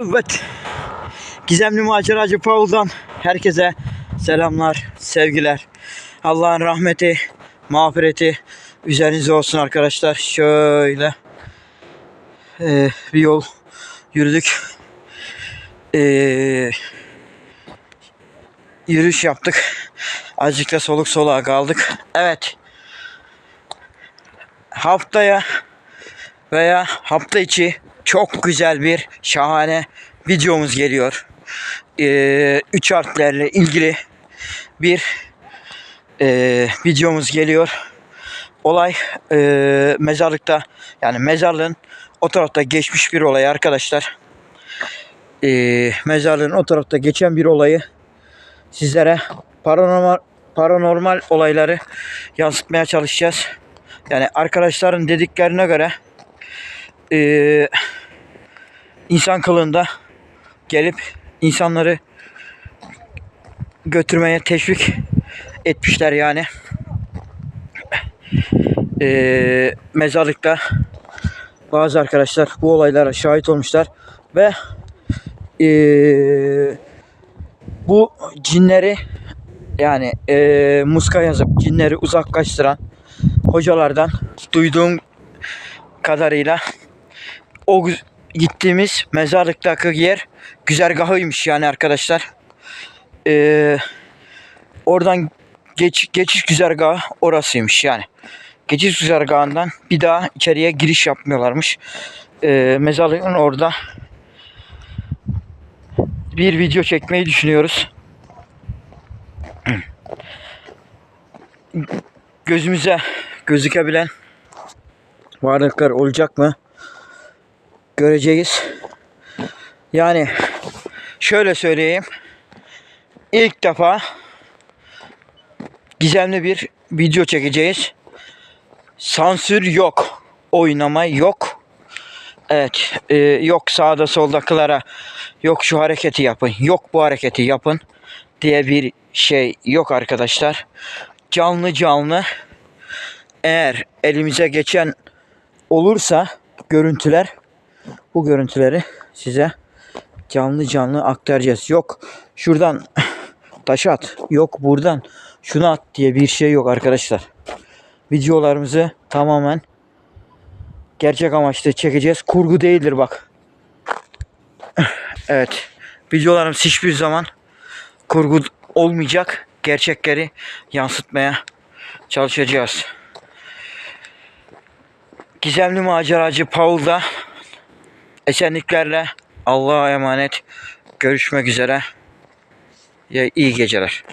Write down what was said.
Evet. Gizemli maceracı Paul'dan herkese selamlar, sevgiler. Allah'ın rahmeti, mağfireti üzerinize olsun arkadaşlar. Şöyle eee, bir yol yürüdük. Eee, yürüyüş yaptık. Azıcık da soluk soluğa kaldık. Evet. Haftaya veya hafta içi çok güzel bir şahane videomuz geliyor. Ee, üç harflerle ilgili bir ee, videomuz geliyor. Olay ee, mezarlıkta yani mezarlığın o tarafta geçmiş bir olay arkadaşlar. Ee, mezarlığın o tarafta geçen bir olayı sizlere paranormal paranormal olayları yansıtmaya çalışacağız. Yani arkadaşların dediklerine göre eee, insan kılığında gelip insanları götürmeye teşvik etmişler yani. Eee, mezarlıkta bazı arkadaşlar bu olaylara şahit olmuşlar ve eee, bu cinleri yani eee muska yazıp cinleri uzaklaştıran hocalardan duyduğum kadarıyla o gittiğimiz mezarlıktaki yer güzergahıymış yani arkadaşlar. Ee, oradan geç, geçiş güzergahı orasıymış yani. Geçiş güzergahından bir daha içeriye giriş yapmıyorlarmış. Ee, mezarlığın orada bir video çekmeyi düşünüyoruz. Gözümüze gözükebilen varlıklar olacak mı? Göreceğiz. Yani şöyle söyleyeyim. İlk defa gizemli bir video çekeceğiz. Sansür yok. Oynama yok. Evet. e, yok sağda soldakılara yok şu hareketi yapın. Yok bu hareketi yapın diye bir şey yok arkadaşlar. Canlı canlı eğer elimize geçen olursa görüntüler bu görüntüleri size canlı canlı aktaracağız. Yok şuradan taş at, yok buradan şunu at diye bir şey yok arkadaşlar. Videolarımızı tamamen gerçek amaçlı çekeceğiz. Kurgu değildir bak. Evet. Videolarımız hiçbir zaman kurgu olmayacak. Gerçekleri yansıtmaya çalışacağız. Gizemli maceracı Paul'da esenliklerle Allah'a emanet. Görüşmek üzere. İyi geceler.